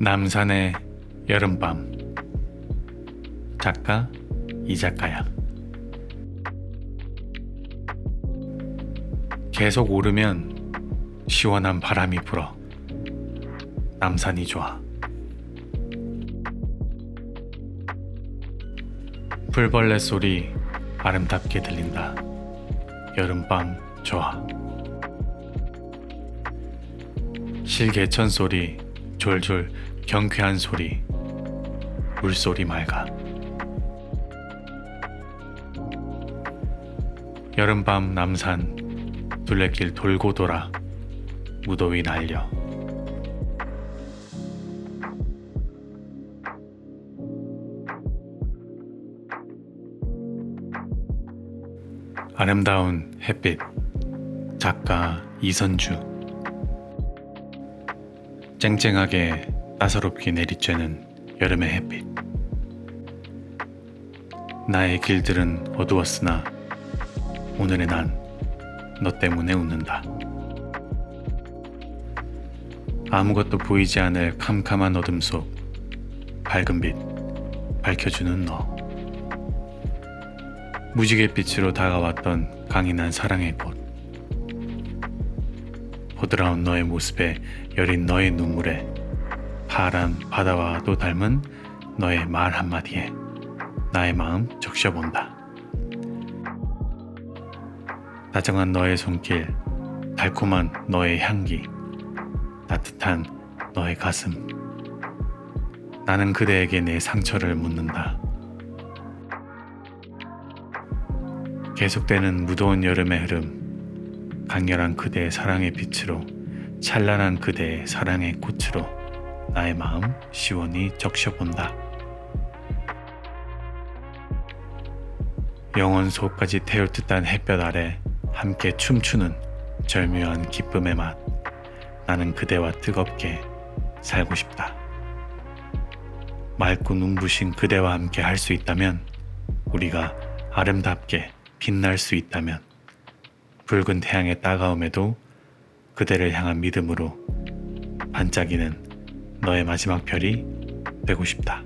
남산의 여름밤. 작가 이작가야. 계속 오르면 시원한 바람이 불어 남산이 좋아. 풀벌레 소리 아름답게 들린다. 여름밤 좋아. 실개천 소리 졸졸 경쾌한 소리 물소리 맑아 여름밤 남산 둘레길 돌고 돌아 무더위 날려. 아름다운 햇빛 작가 이선주. 쨍쨍하게 따사롭게 내리쬐는 여름의 햇빛. 나의 길들은 어두웠으나 오늘의 난 너 때문에 웃는다. 아무것도 보이지 않을 캄캄한 어둠 속 밝은 빛 밝혀주는 너. 무지개 빛으로 다가왔던 강인한 사랑의 꽃. 보드라운 너의 모습에 여린 너의 눈물에 파란 바다와도 닮은 너의 말 한마디에 나의 마음 적셔본다. 다정한 너의 손길, 달콤한 너의 향기, 따뜻한 너의 가슴. 나는 그대에게 내 상처를 묻는다. 계속되는 무더운 여름의 흐름, 강렬한 그대의 사랑의 빛으로 찬란한 그대의 사랑의 꽃으로 나의 마음 시원히 적셔본다. 영원 속까지 태울 듯한 햇볕 아래 함께 춤추는 절묘한 기쁨의 맛. 나는 그대와 뜨겁게 살고 싶다. 맑고 눈부신 그대와 함께 할 수 있다면, 우리가 아름답게 빛날 수 있다면, 붉은 태양의 따가움에도 그대를 향한 믿음으로 반짝이는 너의 마지막 별이 되고 싶다.